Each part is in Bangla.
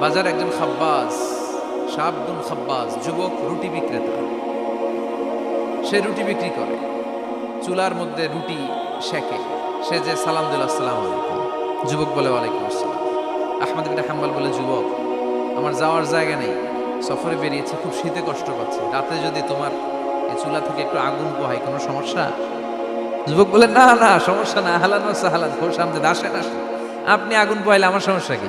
বাজার একজন খাব্বাজ শাবদুল খাব্বাজ, যুবক, রুটি বিক্রেতা। সে রুটি বিক্রি করে। চুলার মধ্যে রুটি শেখে সে যে, সালাম দিল, আসসালাম আলাইকুম। যুবক বলে, ওয়ালাইকুম আসসালাম। আহমদ বিন হাম্বাল বলে, যুবক, আমার যাওয়ার জায়গা নেই। সফরে বেরিয়েছে, খুব শীতে কষ্ট পাচ্ছে। রাতে যদি তোমার এই চুলা থেকে একটু আগুন পোহায়, কোনো সমস্যা? যুবক বলে, না না, সমস্যা না। হালান সাহালান খোশ আমদের আসেন আসেন। আপনি আগুন পোহাইলে আমার সমস্যা কি?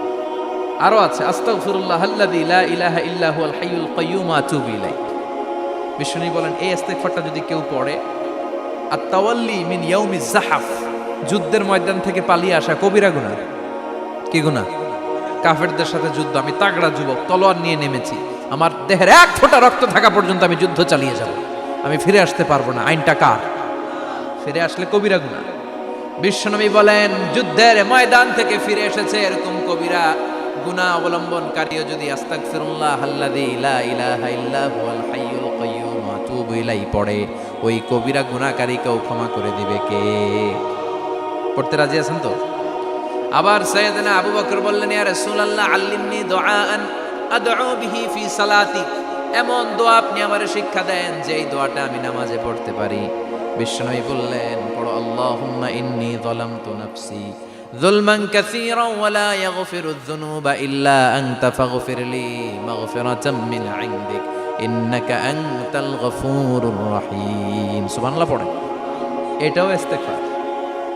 আস্তাগো ফিরুল্লাহ আরও আছে বিষ্ণু বলেন, এই ইস্তেগফারটা যদি কেউ পড়ে আর তাওয়াল্লি মিন ইয়াউমি জাহাফ যুদ্ধের ময়দান থেকে পালিয়ে আসা কবিরা গুনাহ। কি গুনাহ? কাফেরদের সাথে যুদ্ধ, আমি তাগড়া যুবক, তলোয়ার নিয়ে নেমেছি, আমার দেহের এক ফোঁটা রক্ত থাকা পর্যন্ত আমি যুদ্ধ চালিয়ে যাব, আমি ফিরে আসতে পারব না, আইনটা কার? ফিরে আসলে কবিরা গুনাহ। বিশ্বনবী বলেন, যুদ্ধের ময়দান থেকে ফিরে এসেছে এরকম কবিরা। গুনাহ অবলম্বনকারীও যদি পড়ে, ওই কবিরা গুনাহকারীকেও ক্ষমা করে দিবে কে? পড়তে রাজি আছেন তো? আবার সৈয়দনা আবু বকর বললেন, ইয়া রাসূলুল্লাহ, আল্লিমনি দুআআন আদউ বিহি ফি সালাতি। এমন দোয়া আপনি আমারে শিক্ষা দেন যে এই দোয়াটা আমি নামাজে পড়তে পারি। বিশ্বনবী বললেন, পড়ো, আল্লাহুম্মা ইন্নী যালামতু নাফসি। যুলমান কাসীরা ওয়া লা ইয়াগফিরুয যুনুবা ইল্লা আনতা ফাগফির লি মাগফিরাতাম মিন ইনদিক, ইন্নাকা আনতাল গফুরুর রহিম। সুবহানাল্লাহ পড়েন। এটাও ইস্তেগফার।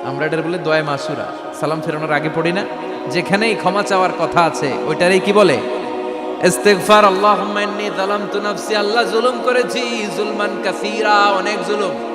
আমরা এটার বলে দোয়া মাসুরা। সালাম ফেরানোর আগে পড়ি না? যেখানেই ক্ষমা চাওয়ার কথা আছে, ওইটারই কি বলে? ইস্তেগফার, আল্লাহুম্মা ইন্নী যালামতু নাফসি, আল্লাহ জুলুম করেছি, জুলমান কাসীরা, অনেক জুলুম।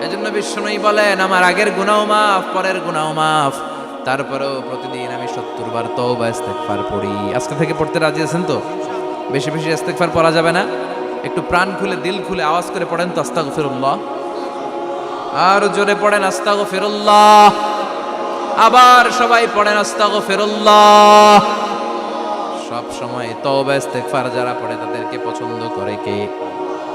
এজন্য বিষ্ণুই বলেন, আমার আগের গুনাহ মাফ, পরের গুনাহ মাফ। তারপরেও প্রতিদিন আমি সত্তর বার তওবা, ইস্তেগফার পড়ি। আজকে থেকে পড়তে রাজি আছেন তো? বেশি বেশি ইস্তেগফার পড়া যাবে না? একটু প্রাণ খুলে, দিল খুলে আওয়াজ করে পড়েন তো, আস্তাগফিরুল্লাহ। আর জোরে পড়েন, আস্তাগফিরুল্লাহ। আবার সবাই পড়েন, আস্তাগফিরুল্লাহ। সব সময় তওবা, ইস্তেগফার যারা পড়ে, তাদেরকে পছন্দ করে কে?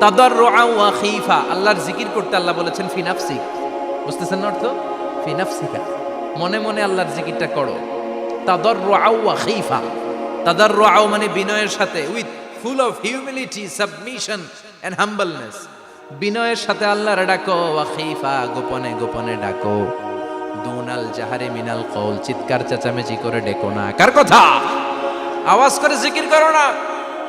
তাদাররুআ ওয়া খীফা। আল্লাহর জিকির করতে আল্লাহ বলেছেন, ফি নাফসিক বুঝতেছেন না অর্থ? ফি নাফসিকা। মনে মনে আল্লাহর জিকিরটা করো। তাদাররুআ ওয়া খীফা। তাদাররুআ মানে বিনয়ের সাথে, with full of humility, submission and humbleness. বিনয়ের সাথে আল্লাহর ডাকো, ওয়া গোপনে গোপনে ডাকো। দুনাল জাহারে মিনাল কওল, চিৎকার চেঁচামেচি করে ডেকো না। কার কথা? আওয়াজ করে জিকির করো না।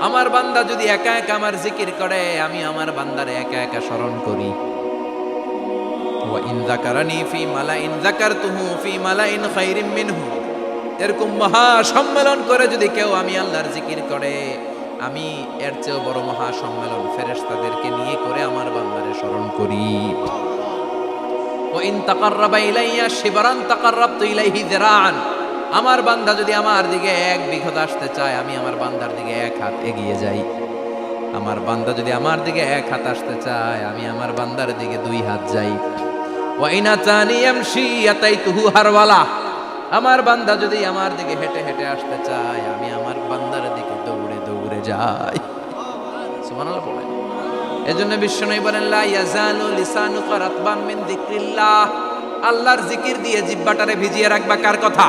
আমার বান্দা যদি একা একা আমার জিকির করে, আমি আমার বান্দারে একা একা স্মরণ করি। মিনহু। এরকম মহা সম্মেলন করে যদি কেউ আমি আল্লাহর জিকির করে, আমি এর চেয়েও বড় মহা সম্মেলন নিয়ে করে আমার বান্দারে স্মরণ করি। আমার বান্দা যদি আমার দিকে এক বিঘত আসতে চায়, আমি আমার বান্দার দিকে এক হাত এগিয়ে যাই। আমার বান্দা যদি আমার দিকে এক হাত আসতে চায়, আমি আমার বান্দার দিকে দুই হাত যাই। ওয়া ইন আতানি ইয়ামশি আতাইতুহু হারওয়ালা। আমার বান্দা যদি আমার দিকে হেঁটে হেঁটে আসতে চায়, আমি আমার বান্দার দিকে দৌড়ে দৌড়ে যাই। সুবহানাল্লাহ বলেন এজন্য বিশ্বনবী বলেন, লা ইয়াজালু লিসানুকা রাতবাম মিন যিকরিল্লাহ। আল্লাহর জিকির দিয়ে জিহ্বাটারে ভিজিয়ে রাখবা কার কথা?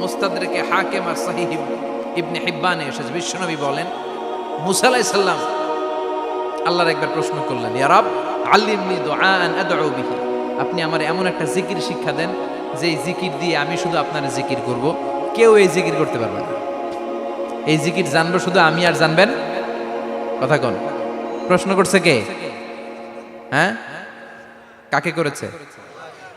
মুস্তাদরেকে হাকিম আর সাহিহ ইবনে হিব্বানে এসেছে। বিশ্বনবী বলেন, মুসা সালাম আল্লাহর একবার প্রশ্ন করলেন, ইয়া রব, আল্লিমনি আপনি আমার এমন একটা জিকির শিক্ষা দেন যে এই জিকির দিয়ে আমি শুধু আপনার জিকির করব। কেউ এই জিকির করতে পারবে না। এই জিকির জানব শুধু আমি আর জানবেন? কথা কোন। প্রশ্ন করছে কে? হ্যাঁ? কাকে করেছে?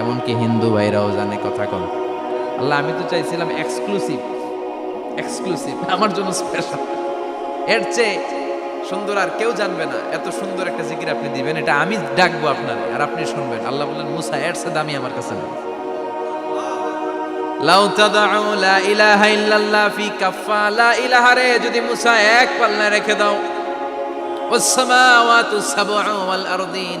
এমনকি হিন্দু ভাইরাও জানে কথা কম আল্লাহ, আমি তো চাইছিলাম এক্সক্লুসিভ এক্সক্লুসিভ আমার জন্য স্পেশাল এর চেয়ে সুন্দর আর কেউ জানবে না, এত সুন্দর একটা জিকির আপনি দিবেন, এটা আমি ডাকবো আপনার, আর আপনি শুনবেন। আল্লাহ বললেন, মুসা, এর চেয়ে দামি আমার কাছে না। যদি মুসা এক পাল্লায় রেখে দাও। ওয়াল আরদিন।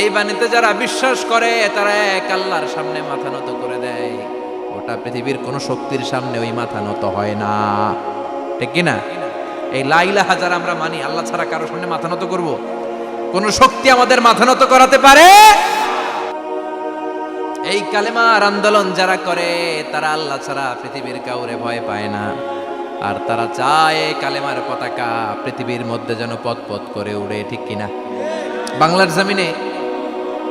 এই বাণীতে যারা বিশ্বাস করে, তারা এক আল্লাহর সামনে মাথা নত করে দেয়। গোটা পৃথিবীর কোনো শক্তির সামনে ওই মাথা নত হয় না। ঠিক কিনা? এই লাইলাহা যারা আমরা মানি, আল্লাহ ছাড়া কারও সামনে মাথা নত করব? কোন শক্তি আমাদের মাথা নত করাতে পারে? এই কালেমার আন্দোলন যারা করে, তারা আল্লাহ ছাড়া পৃথিবীর কাউরে ভয় পায় না। আর তারা চায় কালেমার পতাকা পৃথিবীর মধ্যে যেন পথ পথ করে উড়ে, ঠিক কিনা? বাংলার জমিনে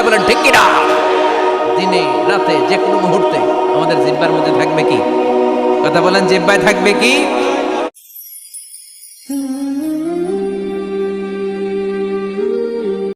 চিল্লায় বলেন, ঠিক কিনা? দিনে, রাতে যে কোনো মুহূর্তে আমাদের জিব্বার মধ্যে থাকবে কি? কথা বলেন, জিব্বায় থাকবে কি?